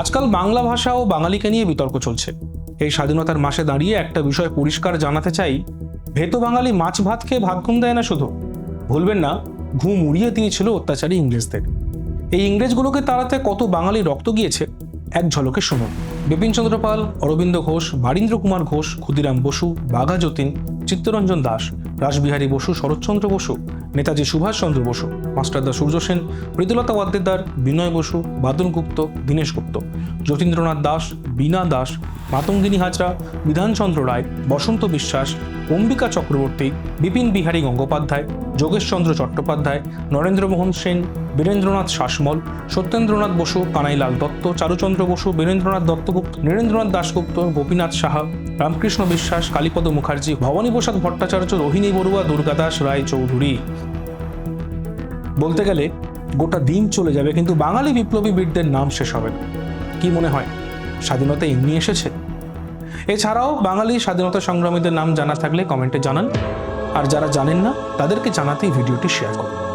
আজকাল বাংলা ভাষা ও বাঙালিকে নিয়ে বিতর্ক চলছে। এই স্বাধীনতার মাসে দাঁড়িয়ে একটা বিষয় পরিষ্কার জানাতে চাই, ভেতো বাঙালি মাছ ভাত খেয়ে ভাত ঘুম দেয় না শুধু। ভুলবেন না, ঘুম উড়িয়ে দিয়েছিল অত্যাচারী ইংরেজদের। এই ইংরেজগুলোকে তাড়াতে কত বাঙালি রক্ত গিয়েছে, এক ঝলকে শুনুন। বিপিনচন্দ্র পাল, অরবিন্দ ঘোষ বারীন্দ্র কুমার ঘোষ, ক্ষুদিরাম বসু, বাঘা যতীন চিত্তরঞ্জন দাস, রাসবিহারী বসু, শরৎচন্দ্র বসু, নেতাজি সুভাষচন্দ্র বসু মাস্টারদা সূর্য সেন, মৃদুলতা ওয়াদ্দেদার, বিনয় বসু, বাদল গুপ্ত, দীনেশ গুপ্ত, যতীন্দ্রনাথ দাস, বীণা দাস, মাতঙ্গিনী হাজরা, বিধানচন্দ্র রায়, বসন্ত বিশ্বাস, অম্বিকা চক্রবর্তী, বিপিন বিহারী গঙ্গোপাধ্যায়, যোগেশচন্দ্র চট্টোপাধ্যায়, নরেন্দ্রমোহন সেন বীরেন্দ্রনাথ শাসমল, সত্যেন্দ্রনাথ বসু, কানাইলাল দত্ত, চারুচন্দ্র বসু, বীরেন্দ্রনাথ দত্তগুপ্ত নীরেন্দ্রনাথ দাশগুপ্ত, গোপীনাথ সাহা, রামকৃষ্ণ বিশ্বাস, কালীপদ মুখার্জি, ভবানী প্রসাদ ভট্টাচার্য, রোহিণী বড়ুয়া, দুর্গাদাস রায় চৌধুরী। বলতে গেলে, গোটা দিন চলে যাবে, কিন্তু বাঙালি বিপ্লবী বীরদের নাম শেষ হবে না। কি মনে হয়? স্বাধীনতা এমনি এসেছে? এছাড়াও বাঙালি স্বাধীনতা সংগ্রামীদের নাম জানা থাকলে কমেন্টে জানান। আর যারা জানেন না, তাদেরকে জানাতেই ভিডিওটি শেয়ার করুন।